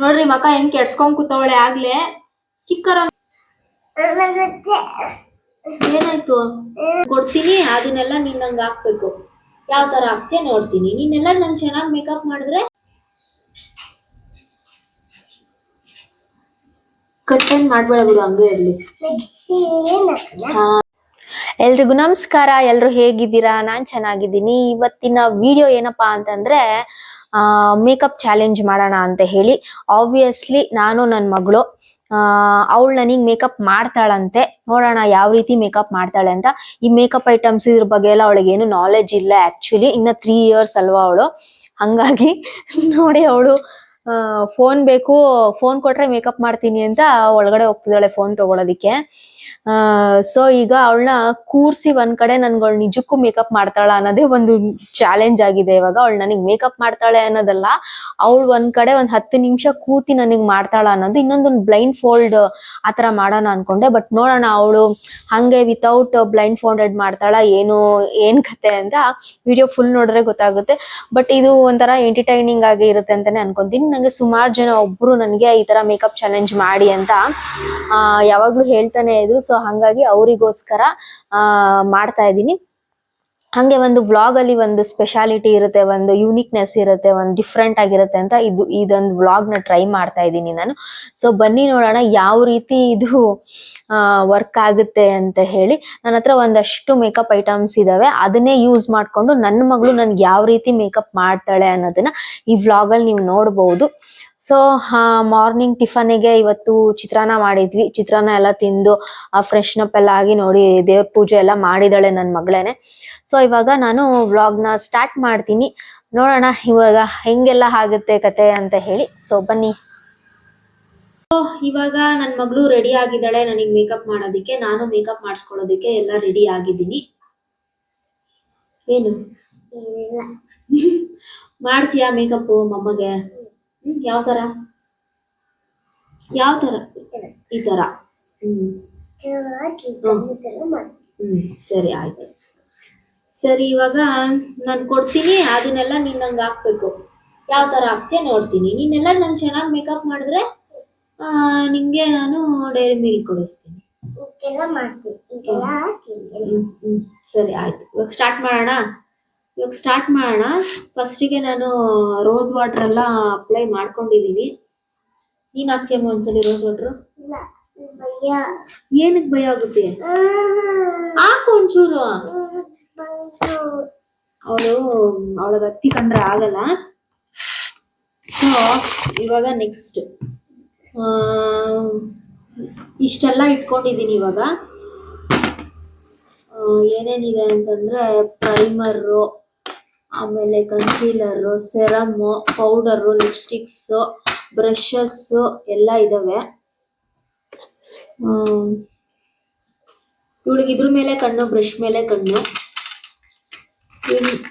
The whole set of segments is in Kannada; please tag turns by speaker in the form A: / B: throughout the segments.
A: ನೋಡ್ರಿ ಮಕ್ಕ ಹೆಂಗ್ ಕೆಡ್ಸ್ಕೊಂಡ್ ಕೂತವಳೆ ಆಗ್ಲೆ. ಸ್ಟಿಕ್ಕರ್ ಏನಾಯ್ತು? ಕೊಡ್ತೀನಿ, ಅದನ್ನೆಲ್ಲ ನೀನ್ ನಂಗೆ ಹಾಕ್ಬೇಕು. ಯಾವ ತರ ಹಾಕ್ತೆ ನೋಡ್ತೀನಿ. ನೀನೆಲ್ಲ ನಂಗೆ ಚೆನ್ನಾಗಿ ಮೇಕಪ್ ಮಾಡಿದ್ರೆ? ಕಟ್ಟೇನ್ ಮಾಡ್ಬೇಡ ಬಿಡು, ಹಂಗೆ ಇರ್ಲಿ. ಎಲ್ರಿಗೂ ನಮಸ್ಕಾರ. ಎಲ್ರು ಹೇಗಿದ್ದೀರಾ? ನಾನ್ ಚೆನ್ನಾಗಿದ್ದೀನಿ. ಇವತ್ತಿನ ವಿಡಿಯೋ ಏನಪ್ಪಾ ಅಂತಂದ್ರೆ ಮೇಕಪ್ ಚಾಲೆಂಜ್ ಮಾಡೋಣ ಅಂತ ಹೇಳಿ ಆಬ್ವಿಯಸ್ಲಿ ನಾನು ನನ್ನ ಮಗಳು ಅವಳು ನನಗೆ ಮೇಕಪ್ ಮಾಡ್ತಾಳಂತೆ. ನೋಡೋಣ ಯಾವ ರೀತಿ ಮೇಕಪ್ ಮಾಡ್ತಾಳೆ ಅಂತ. ಈ ಮೇಕಪ್ ಐಟಮ್ಸ್ ಇದ್ರ ಬಗ್ಗೆ ಎಲ್ಲ ಅವಳಿಗೆ ಏನು ನಾಲೆಜ್ ಇಲ್ಲ ಆ್ಯಕ್ಚುಲಿ ಇನ್ನ ತ್ರೀ ಇಯರ್ಸ್ ಅಲ್ವಾ ಅವಳು. ಹಂಗಾಗಿ ನೋಡಿ ಅವಳು ಫೋನ್ ಬೇಕು ಫೋನ್ ಕೊಟ್ರೆ ಮೇಕಪ್ ಮಾಡ್ತೀನಿ ಅಂತ ಒಳಗಡೆ ಹೋಗ್ತಿದ್ದಾಳೆ ಫೋನ್ ತಗೊಳೋದಿಕ್ಕೆ. ಸೊ ಈಗ ಅವಳನ್ನ ಕೂರ್ಸಿ ಒಂದ್ ಕಡೆ ನನ್ಗೆ ನಿಜಕ್ಕೂ ಮೇಕಪ್ ಮಾಡ್ತಾಳ ಅನ್ನೋದೇ ಒಂದು ಚಾಲೆಂಜ್ ಆಗಿದೆ. ಇವಾಗ ಅವಳು ನನಗೆ ಮೇಕಪ್ ಮಾಡ್ತಾಳೆ ಅನ್ನೋದಲ್ಲ ಅವಳು ಒಂದ್ ಕಡೆ ಒಂದ್ ಹತ್ತು ನಿಮಿಷ ಕೂತಿ ನನಗೆ ಮಾಡ್ತಾಳ ಅನ್ನೋದು ಇನ್ನೊಂದೊಂದು ಬ್ಲೈಂಡ್ ಫೋಲ್ಡ್ ಆತರ ಮಾಡೋಣ ಅನ್ಕೊಂಡೆ. ಬಟ್ ನೋಡೋಣ ಅವಳು ಹಂಗೆ ವಿತೌಟ್ ಬ್ಲೈಂಡ್ ಫೋಲ್ಡೆಡ್ ಮಾಡ್ತಾಳ ಏನು ಏನ್ ಕತೆ ಅಂತ ವಿಡಿಯೋ ಫುಲ್ ನೋಡಿದ್ರೆ ಗೊತ್ತಾಗುತ್ತೆ. ಬಟ್ ಇದು ಒಂಥರ ಎಂಟರ್ಟೈನಿಂಗ್ ಆಗಿ ಇರುತ್ತೆ ಅಂತಾನೆ ಅನ್ಕೊಂತೀನಿ. ನಂಗೆ ಸುಮಾರು ಜನ ಒಬ್ರು ನನಗೆ ಈ ತರ ಮೇಕಪ್ ಚಾಲೆಂಜ್ ಮಾಡಿ ಅಂತ ಆ, ಯಾವಾಗ್ಲೂ ಹೇಳ್ತಾನೆ ಇದ್ರು. ಸೊ ಹಂಗಾಗಿ ಅವರಿಗೋಸ್ಕರ ಮಾಡ್ತಾ ಇದ್ದೀನಿ. ಹಂಗೆ ಒಂದು ವ್ಲಾಗ್ ಅಲ್ಲಿ ಒಂದು ಸ್ಪೆಷಾಲಿಟಿ ಇರುತ್ತೆ, ಒಂದು ಯೂನಿಕ್ನೆಸ್ ಇರುತ್ತೆ, ಒಂದು ಡಿಫ್ರೆಂಟ್ ಆಗಿರುತ್ತೆ ಅಂತ ಇದು, ಇದೊಂದು ವ್ಲಾಗ್ನ ಟ್ರೈ ಮಾಡ್ತಾ ಇದ್ದೀನಿ ನಾನು. ಸೊ ಬನ್ನಿ ನೋಡೋಣ ಯಾವ ರೀತಿ ಇದು ವರ್ಕ್ ಆಗುತ್ತೆ ಅಂತ ಹೇಳಿ. ನನ್ನ ಹತ್ರ ಒಂದಷ್ಟು ಮೇಕಪ್ ಐಟಮ್ಸ್ ಇದಾವೆ. ಅದನ್ನೇ ಯೂಸ್ ಮಾಡ್ಕೊಂಡು ನನ್ನ ಮಗಳು ನನ್ಗೆ ಯಾವ ರೀತಿ ಮೇಕಪ್ ಮಾಡ್ತಾಳೆ ಅನ್ನೋದನ್ನ ಈ ವ್ಲಾಗ್ ಅಲ್ಲಿ ನೀವು ನೋಡಬಹುದು ಸೊ ಮಾರ್ನಿಂಗ್ ಟಿಫನಿಗೆ ಇವತ್ತು ಚಿತ್ರಾನ್ನ ಮಾಡಿದ್ವಿ. ಚಿತ್ರಾನ್ನ ಎಲ್ಲ ತಿಂದು ಫ್ರೆಶ್ನಪ್ ಎಲ್ಲ ಆಗಿ ನೋಡಿ ದೇವ್ರ ಪೂಜೆ ಎಲ್ಲ ಮಾಡಿದಾಳೆ ನನ್ನ ಮಗಳೇನೆ. ಸೊ ಇವಾಗ ನಾನು ವ್ಲಾಗ್ನ ಸ್ಟಾರ್ಟ್ ಮಾಡ್ತೀನಿ. ನೋಡೋಣ ಇವಾಗ ಹೆಂಗೆಲ್ಲ ಆಗುತ್ತೆ ಕತೆ ಅಂತ ಹೇಳಿ. ಸೊ ಬನ್ನಿ. ಇವಾಗ ನನ್ನ ಮಗಳು ರೆಡಿ ಆಗಿದ್ದಾಳೆ. ನನಗೆ ಮೇಕಪ್ ಮಾಡೋದಕ್ಕೆ ನಾನು ಮೇಕಪ್ ಮಾಡಿಸ್ಕೊಳ್ಳೋದಕ್ಕೆ ಎಲ್ಲ ರೆಡಿ ಆಗಿದ್ದೀನಿ. ಏನು? ಮಾಡ್ತೀಯಾ ಮೇಕಪ್ ಮಮ್ಮಗೆ? ಹ್ಮ್ ಯಾವ ತರ? ಯಾವ ತರ? ಈ ತರ. ಹ್ಮ್. ಹ್ಮ್ ಸರಿ ಆಯ್ತು. ಸರಿ ಇವಾಗ ನಾನು ಕೊಡ್ತೀನಿ ಅದನ್ನೆಲ್ಲ ನೀನ್ ನಂಗೆ ಹಾಕ್ಬೇಕು. ಯಾವ ತರ ಹಾಕ್ತೀಯ ನೋಡ್ತೀನಿ. ನೀನೆಲ್ಲ ನಂಗೆ ಚೆನ್ನಾಗಿ ಮೇಕಪ್ ಮಾಡಿದ್ರೆ ಆ, ನಿಂಗೆ ನಾನು ಡೈರಿ ಮಿಲ್ಕ್ ಕೊಡಿಸ್ತೀನಿ. ಸರಿ ಆಯ್ತು. ಇವಾಗ ಸ್ಟಾರ್ಟ್ ಮಾಡೋಣ? ಇವಾಗ ಸ್ಟಾರ್ಟ್ ಮಾಡೋಣ. ಫಸ್ಟಿಗೆ ನಾನು ರೋಸ್ ವಾಟರ್ ಎಲ್ಲ ಅಪ್ಲೈ ಮಾಡ್ಕೊಂಡಿದ್ದೀನಿ ನೀನ್ ಹಾಕ್ಯಮ್ಮ ಒಂದ್ಸಲಿ ರೋಸ್ ವಾಟರ್ ಏನಕ್ಕೆ ಭಯ. ಆಗುತ್ತೆ? ಹಾಕು ಒಂಚೂರು. ಅವಳು ಅವಳಗ್ ಹತ್ತಿ ಕಂಡ್ರೆ ಆಗಲ್ಲ. ಸೊ ಇವಾಗ ನೆಕ್ಸ್ಟ್ ಇಷ್ಟೆಲ್ಲ ಇಟ್ಕೊಂಡಿದ್ದೀನಿ ಇವಾಗ. ಏನೇನಿದೆ ಅಂತಂದ್ರೆ ಪ್ರೈಮರು ಆಮೇಲೆ concealer serum powder lipsticks brushes ಎಲ್ಲ ಇದಾವೆ. ಇವಳಿಗೆ ಇದ್ರ ಮೇಲೆ ಕಣ್ಣು ಬ್ರಷ್ ಮೇಲೆ ಕಣ್ಣು.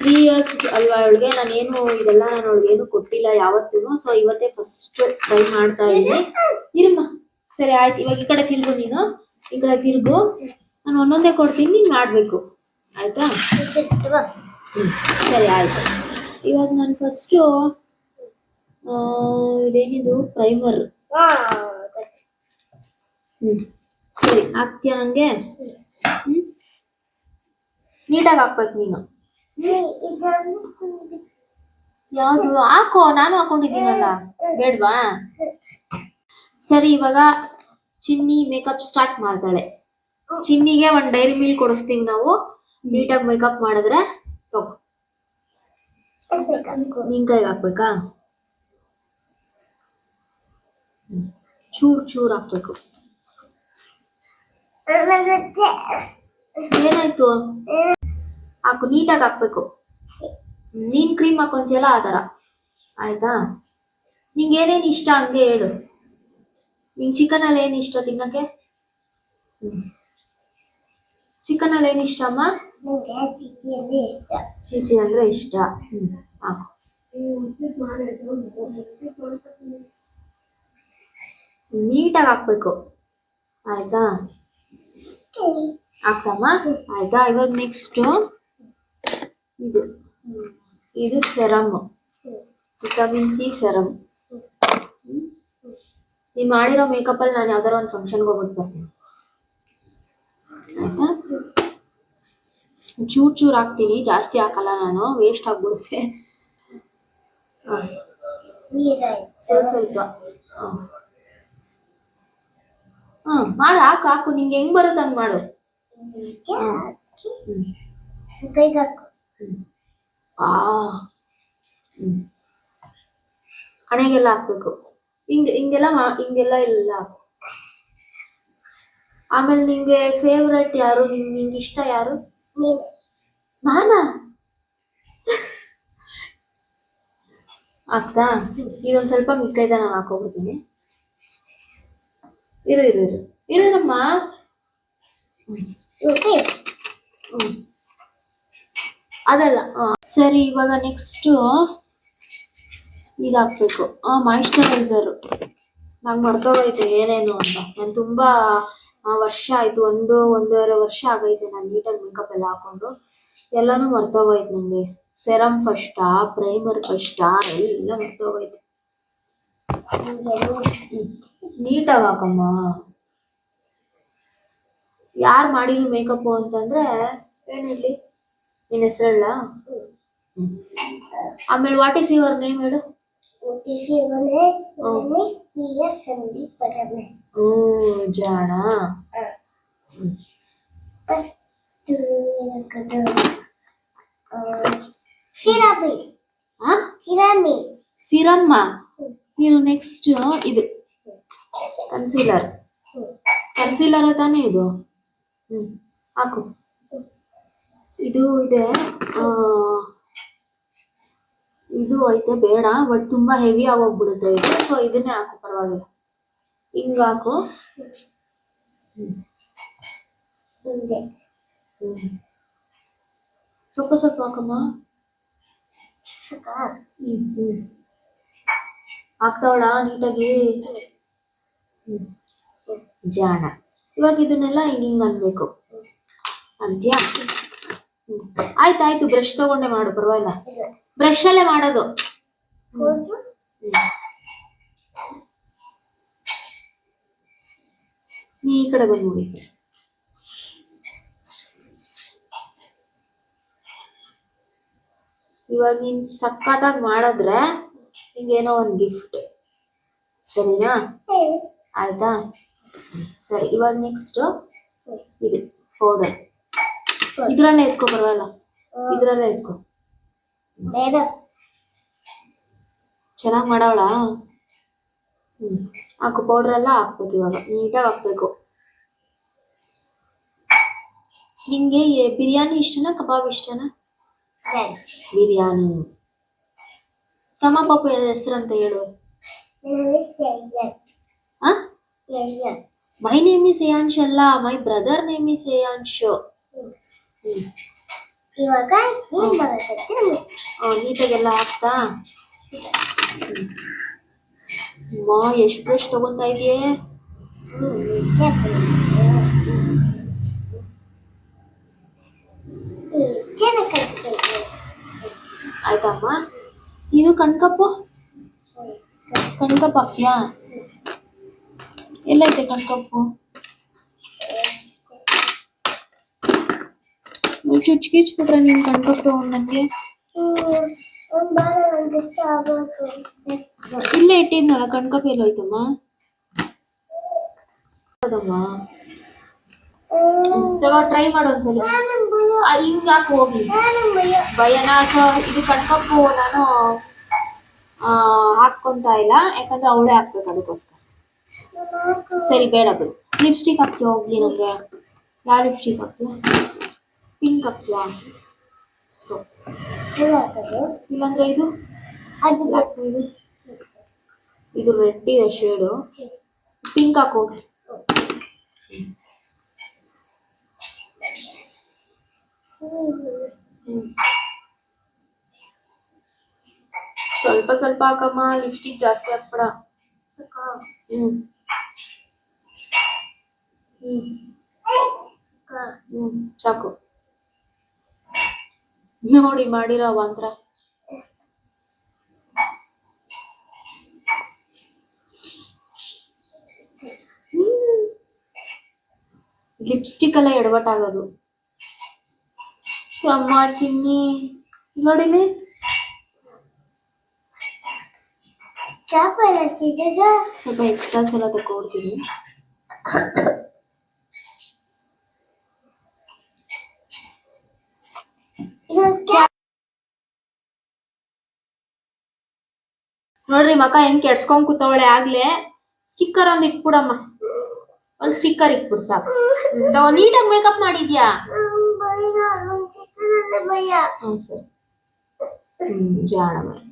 A: ತ್ರೀ ಇಯರ್ಸ್ ಅಲ್ವಾ ಅವಳಿಗೆ ನಾನೇನು ಇದೆಲ್ಲ ನಾನು ಅವಳಿಗೆ ಏನು ಕೊಟ್ಟಿಲ್ಲ ಯಾವತ್ತೂ ಸೊ ಇವತ್ತೇ ಫಸ್ಟ್ ಟ್ರೈ ಮಾಡ್ತಾ ಇದ್ದೀನಿ. ಇರಮ್ಮ ಸರಿ, ಆಯ್ತು. ಇವಾಗ ಈ ಕಡೆ ತಿರುಗು ನೀನು. ಈ ಕಡೆ ತಿರುಗು. ನಾನು ಒಂದೊಂದೇ ಕೊಡ್ತೀನಿ, ನೀನು ಮಾಡಬೇಕು. ಆಯ್ತಾ. ಸರಿ, ಆಯ್ತು. ಇವಾಗ ನಾನು ಫಸ್ಟು ಇದೇನಿದು? ಪ್ರೈಮರ್ ಹ್ಞೂ ಸರಿ, ಹಾಕ್ತೀಯ ನಂಗೆ? ನೀಟಾಗಿ ಹಾಕ್ಬೇಕು ನೀನು. ಯಾವುದು? ಹಾಕೋ, ನಾನು ಹಾಕೊಂಡಿದ್ದೀನಲ್ಲ. ಬೇಡ್ವಾ? ಸರಿ, ಇವಾಗ ಚಿನ್ನಿ ಮೇಕಪ್ ಸ್ಟಾರ್ಟ್ ಮಾಡ್ತಾಳೆ. ಚಿನ್ನಿಗೆ ಒಂದು ಡೈರಿ ಮಿಲ್ ಕೊಡಿಸ್ತೀವಿ ನಾವು. ನೀಟಾಗಿ ಮೇಕಪ್ ಮಾಡಿದ್ರೆ ಕೈಗೆ ಹಾಕ್ಬೇಕಾ. ಚೂರ್ ಚೂರ್ ಹಾಕ್ಬೇಕು ಏನಾಯ್ತು ಹಾಕು ನೀಟಾಗಿ ಹಾಕ್ಬೇಕು ನೀನ್ ಕ್ರೀಮ್ ಹಾಕೊಂತೀಯಲ್ಲ ಆ ಆಯ್ತಾ ನಿಂಗೆ ಏನೇನ್ ಇಷ್ಟ ಹಂಗೆ ಹೇಳು ನಿಂಗೆ ಚಿಕನ್ ಅಲ್ಲಿ ಏನ್ ಇಷ್ಟ ತಿನ್ನಕ್ಕೆ ಚಿಕನ್ ಅಲ್ಲಿ ಏನ್ ಇಷ್ಟ ಅಮ್ಮ ಚೀಚಿ ಅಂದ್ರೆ ಇಷ್ಟ ಹ್ಮ್ ಹಾಕು ನೀಟಾಗಿ ಹಾಕ್ಬೇಕು ಆಯ್ತಾ ಹಾಕಮ್ಮ ಆಯ್ತಾ ಇವಾಗ ನೆಕ್ಸ್ಟ್ ಇದು ಇದು ಸೆರಮ್ ವಿಟಮಿನ್ ಸಿ ಸೆರಮ್ ನೀನ್ ಮಾಡಿರೋ ಮೇಕಪ್ ಅಲ್ಲಿ ನಾನು ಯಾವ್ದಾರ ಒಂದು ಫಂಕ್ಷನ್ಗೆ ಹೋಗ್ಬಿಟ್ಟು ಬರ್ತೀನಿ ಆಯ್ತಾ ಚೂರ್ ಚೂರ್ ಹಾಕ್ತೀನಿ ಜಾಸ್ತಿ ಹಾಕಲ್ಲ ನಾನು ವೇಸ್ಟ್ ಆಗ್ಬಿಡುತ್ತೆ. ಸ್ವಲ್ಪ ಸ್ವಲ್ಪ. ಮಾಡು ಹಾಕು ಹಾಕು ನಿಂಗೆ ಹೆಂಗ್ ಬರುತ್ತೆ ಹಂಗ್ ಮಾಡು. ಹಣೆಗೆಲ್ಲ ಹಾಕ್ಬೇಕು. ಹಿಂಗೆ ಹಿಂಗೆಲ್ಲ ಹಿಂಗೆಲ್ಲ ಇಲ್ಲ ಹಾಕು. ಆಮೇಲೆ ನಿಂಗೆ ಫೇವ್ರೆಟ್ ಯಾರು? ನಿಂಗೆ ಇಷ್ಟ ಯಾರು?
B: ನೀನು
A: ನಾನಾ ಆಗ್ತಾ ಇದೊಂದ್ ಸ್ವಲ್ಪ ಮಿಕ್ಕೈದ ನಾನು ಹಾಕೋಬಿಡ್ತೀನಿ. ಇರು ಇರು ಇರು. ಇರಮ್ಮ.
B: Okay
A: hmm. ಅದಲ್ಲ ಸರಿ ಇವಾಗ ನೆಕ್ಸ್ಟ್ ಇದಾಕ್ಬೇಕು. ಆ ಮಾಯಿಶ್ಚರೈಸರ್ ನಂಗೆ ಮರ್ತೋಗೈತೆ ಏನೇನು ಅಂತ. ನಾನು ತುಂಬಾ ವರ್ಷ ಆಯ್ತು ಒಂದು ಒಂದೂವರೆ ವರ್ಷ ಆಗೈತೆ ನಾನು ನೀಟಾಗಿ ಮೇಕಪ್ ಎಲ್ಲ ಹಾಕೊಂಡು. ಎಲ್ಲಾನು ಮರ್ತೋಗೋಯ್ತು ನಂಗೆ. ಸೆರಮ್ ಆ ಪ್ರೈಮರ್ ಫಸ್ಟಾ ಎಲ್ಲ ಮರ್ತೋಗೋಯ್ತು. ನೀಟಾಗಿ ಹಾಕಮ್ಮ. ಯಾರು ಮಾಡಿದ್ದು ಮೇಕಪ್ ಅಂತಂದ್ರೆ ಏನ್ ಹೇಳಿ ನಿನ್ನ ಹೆಸರು ಹೇಳ. ಆಮೇಲೆ ವಾಟ್ ಇಸ್ ಯುವರ್ ನೇಮ್ ಹೇಳು.
B: ಶಿವನೇ
A: ಹ್ಮ್ ಜಾಣ
B: ಫಸ್ಟ್ ಏನಕ್ಕದು ಸಿರಾಬಿ
A: ಆ?
B: ಸಿರಾಮಿ
A: ಸಿರಮ್ಮ ನೀನು ನೆಕ್ಸ್ಟ್ ಇದು. ಕನ್ಸೀಲರ್ ಕನ್ಸೀಲರ್ ತಾನೇ ಇದು? ಹ್ಮ್ ಹಾಕು. ಇದು ಇದೆ ಇದು ಐತೆ ಬೇಡ ಬಟ್ ತುಂಬಾ ಹೆವಿ ಆಗೋಗ್ಬಿಡುತ್ತೆ ಇದು. ಸೊ ಇದನ್ನೇ ಹಾಕು ಪರವಾಗಿಲ್ಲ. ಹಿಂಗ್ ಹಾಕು ಸ್ವಲ್ಪ ಸ್ವಲ್ಪ ಹಾಕಮ್ಮ.
B: ಸುಖ
A: ಹ್ಮ್ ಹ್ಮ್. ಹಾಕ್ತಾವಳ ನೀಟಾಗಿ? ಜಾಣ. ಇವಾಗ ಇದನ್ನೆಲ್ಲ ಹಿಂಗ್ ಹಿಂಗ್ ಅನ್ಬೇಕು. ಅಂತ್ಯಾ? ಆಯ್ತು ಆಯ್ತಾಯ್ತು ಬ್ರಷ್ ತಗೊಂಡೆ ಮಾಡು ಪರವಾಗಿಲ್ಲ. ಬ್ರಷ್ ಅಲ್ಲೇ ಮಾಡೋದು. ಈ ಕಡೆ ಬಂದು ನೋಡಿ ಇವಾಗ ನೀನ್ ಸಕ್ಕತ್ತಾಗಿ ಮಾಡಿದ್ರೆ ನಿಂಗೇನೋ ಒಂದು ಗಿಫ್ಟ್ ಸರಿನಾ? ಆಯ್ತಾ? ಸರಿ ಇವಾಗ ನೆಕ್ಸ್ಟ್ ಇದು ಪೌಡರ್ ಇದ್ರಲ್ಲೇ ಎತ್ಕೋ ಪರವಾಗಿಲ್ಲ. ಇದ್ರಲ್ಲೇ ಎತ್ಕೋ.
B: ಬೇಡ
A: ಚೆನ್ನಾಗಿ ಮಾಡವಳ? ಹ್ಮ್ ಹಾಕು ಪೌಡರ್ ಎಲ್ಲ ಹಾಕ್ಬೇಕು ಇವಾಗ. ನೀಟಾಗಿ ಹಾಕ್ಬೇಕು. ಎ- ಬಿರಿಯಾನಿ ಇಷ್ಟನಾ ಕಬಾಬ್ ಇಷ್ಟನಾ? ಬಿರಿಯಾನಿ. ತಮ್ಮ ಪಾಪ ಹೆಸರಂತ ಹೇಳು. ಮೈ ನೇಮ್ ಇಸ್ ಏಯಾಂಶ್ ಅಲ್ಲ my brother name is Ayansh
B: ಇವಾಗ
A: ನೀಟಾಗೆಲ್ಲ ಹಾಕ್ತಾ ಮಾ ಎಷ್ಟು ಬ್ರಷ್ ತಗೊಂತಾ ಇದೆಯೇ
B: ಚೆನ್ನಾಗಿ ಕಲಿಸ್ತಾ
A: ಆಯ್ತಮ್ಮ. ಇದು ಕಣ್ಕಪ್ಪು? ಕಣ್ಕಪ್ ಹಾಕ್ಯಾ ಎಲ್ಲೈತೆ ಕಣ್ಕಪ್ಪು? ಚುಚ್ಕಿ ಬಿಟ್ರೆ ನೀನ್ ಕಣ್ಕಪ್ ತಗೊಂಡ್ ನಂಗೆ
B: ಒಂದು ಬಾರ ನಂಗೆ ಇಷ್ಟ ಆಗಬೇಕು
A: ಇಲ್ಲೇ ಇಟ್ಟಿದ್ನಲ್ಲ ಕಣ್ಕಪ್ ಎಲ್ಲೋಯ್ತಮ್ಮ? ಹೌದಮ್ಮ. ತಗೋ ಟ್ರೈ ಮಾಡು ಒಂದ್ಸಲ. ಹಿಂಗೆ ಯಾಕೆ ಹೋಗಿ ಭಯನ? ಸೊ ಇದು ಕಣ್ಕಪ್ಪು ನಾನು ಹಾಕ್ಕೊಂತ ಇಲ್ಲ. ಯಾಕಂದ್ರೆ ಅವಳೇ ಹಾಕ್ಬೇಕು ಅದಕ್ಕೋಸ್ಕರ. ಸರಿ ಬೇಡ ಬಿಡು. ಲಿಪ್ಸ್ಟಿಕ್ ಹಾಕ್ತೀಯ ಹೋಗ್ಲಿ ನನಗೆ ಯಾವ ಲಿಪ್ಸ್ಟಿಕ್ ಹಾಕ್ತೀಯ? ಪಿಂಕ್ ಹಾಕ್ತೀಯ? ತಗೋ. ಇಲ್ಲಾಂದ್ರೆ ಇದು?
B: ಅದು
A: ಇದು? ಇದು ರೆಡ್ ಇದೆ ಶೇಡು. ಪಿಂಕ್ ಹಾಕೋಗ್ರಿ ಸ್ವಲ್ಪ ಸ್ವಲ್ಪ ಹಾಕಮ್ಮ ಲಿಪ್ಸ್ಟಿಕ್ ಜಾಸ್ತಿ ಹಾಕ್ಬೇಡ. ಹ್ಮ್. ಹ್ಮ್, ಸಾಕು. ನೋಡಿ, ಮಾಡಿರೋ ಅವಾಂತರ. ಲಿಪ್ಸ್ಟಿಕ್ ಎಲ್ಲ ಎಡವಟ್ಟಾಗೋದು. ಅಮ್ಮ ಚಿನ್ನಿ ನೋಡಿಲಿ ಸ್ವಲ್ಪ ಎಕ್ಸ್ಟ್ರಾಸ್ ಎಲ್ಲ
B: ತಗೊಡ್ತೀನಿ
A: ನೋಡ್ರಿ ಮಕ್ಕ ಹೆಂಗ್ ಕೆಡ್ಸ್ಕೊಂಡ್ ಕೂತವಳೆ ಆಗ್ಲೇ. ಸ್ಟಿಕ್ಕರ್ ಒಂದ್ ಇಟ್ಬಿಡಮ್ಮ. ಒಂದ್ ಸ್ಟಿಕ್ಕರ್ ಇಟ್ಬಿಡ್ ಸಾಕು. ನೀಟಾಗಿ ಮೇಕಪ್ ಮಾಡಿದ್ಯಾ? ಮಾಡಿ.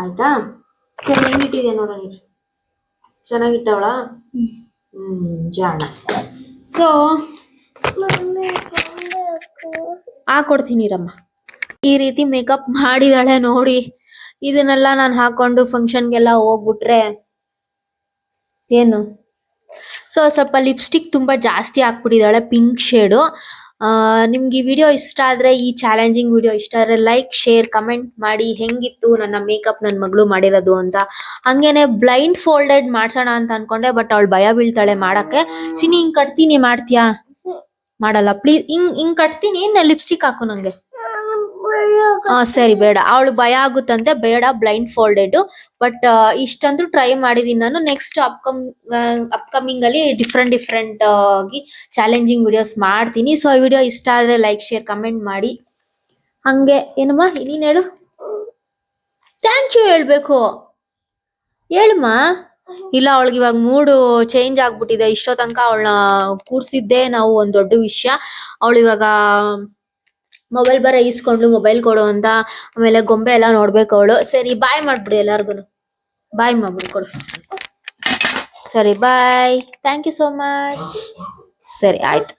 A: ಆಯ್ತಾ? ಸರಿ ಹೆಂಗಿಟ್ಟಿದೆ ಚೆನ್ನಾಗಿಟ್ಟವಳ? ಜಾಣ. ಸೊ ಹಾಕೊಡ್ತೀನಿರಮ್ಮ ಈ ರೀತಿ ಮೇಕಪ್ ಮಾಡಿದಾಳೆ ನೋಡಿ. ಇದನ್ನೆಲ್ಲ ನಾನು ಹಾಕೊಂಡು ಫಂಕ್ಷನ್ಗೆಲ್ಲ ಹೋಗ್ಬಿಟ್ರೆ ಏನು? ಸೊ ಸ್ವಲ್ಪ ಲಿಪ್ಸ್ಟಿಕ್ ತುಂಬಾ ಜಾಸ್ತಿ ಹಾಕ್ಬಿಟ್ಟಿದ್ದಾಳೆ ಪಿಂಕ್ ಶೇಡು ನಿಮ್ಗೆ ಈ ವಿಡಿಯೋ ಇಷ್ಟ ಆದ್ರೆ, ಈ ಚಾಲೆಂಜಿಂಗ್ ವಿಡಿಯೋ ಇಷ್ಟ ಆದ್ರೆ ಲೈಕ್ ಶೇರ್ ಕಮೆಂಟ್ ಮಾಡಿ ಹೆಂಗಿತ್ತು ನನ್ನ ಮೇಕಪ್ ನನ್ನ ಮಗಳು ಮಾಡಿರೋದು ಅಂತ. ಹಂಗೇನೆ ಬ್ಲೈಂಡ್ ಫೋಲ್ಡೆಡ್ ಮಾಡ್ಸೋಣ ಅಂತ ಅನ್ಕೊಂಡೆ ಬಟ್ ಅವಳು ಭಯ ಬೀಳ್ತಾಳೆ ಮಾಡಕ್ಕೆ. ಸಿನಿ ಹಿಂಗ್ ಕಟ್ತೀನಿ ಮಾಡ್ತೀಯಾ? ಮಾಡಲ್ಲ ಪ್ಲೀಸ್ ಹಿಂಗ್ ಹಿಂಗ್ ಕಟ್ತೀನಿ ಲಿಪ್ಸ್ಟಿಕ್ ಹಾಕು ನಂಗೆ. ಆ ಸರಿ, ಬೇಡ. ಅವಳು ಭಯ ಆಗುತ್ತಂತೆ, ಬೇಡ ಬ್ಲೈಂಡ್ ಫೋಲ್ಡೆಡ್ ಬಟ್ ಇಷ್ಟಂದ್ರೂ ಟ್ರೈ ಮಾಡಿದೀನಿ ನಾನು. ನೆಕ್ಸ್ಟ್ ಅಪ್ಕಮ್ ಅಪ್ಕಮಿಂಗ್ ಅಲ್ಲಿ ಡಿಫ್ರೆಂಟ್ ಡಿಫ್ರೆಂಟ್ ಆಗಿ ಚಾಲೆಂಜಿಂಗ್ ವಿಡಿಯೋಸ್ ಮಾಡ್ತೀನಿ. ಸೊ ಈ ವಿಡಿಯೋ ಇಷ್ಟ ಆದ್ರೆ ಲೈಕ್ ಶೇರ್ ಕಮೆಂಟ್ ಮಾಡಿ. ಹಂಗೆ. ಏನಮ್ಮ ನೀನ್ ಹೇಳು? ಥ್ಯಾಂಕ್ ಯು ಹೇಳ್ಬೇಕು. ಹೇಳಮ್ಮ. ಇಲ್ಲ, ಅವಳಿಗೆ ಇವಾಗ ಮೂಡು ಚೇಂಜ್ ಆಗ್ಬಿಟ್ಟಿದೆ. ಇಷ್ಟೋ ತನಕ ಅವಳನ್ನ ಕೂರ್ಸಿದ್ದೆ ನಾವು ಒಂದ್ ದೊಡ್ಡ ವಿಷಯ. ಅವಳು ಮೊಬೈಲ್ ಬರ ಈಸ್ಕೊಂಡ್ಲು ಮೊಬೈಲ್ ಕೊಡು ಅಂತ. ಆಮೇಲೆ ಗೊಂಬೆ ಎಲ್ಲ ನೋಡ್ಬೇಕು ಅವಳು. ಸರಿ ಬಾಯ್ ಮಾಡ್ಬಿಡಿ ಎಲ್ಲಾರ್ಗು ಬಾಯ್ ಮಾಡ್ಬಿಡಿ ಕೊಡು. ಸರಿ bye thank you so much ಸರಿ, ಆಯ್ತು.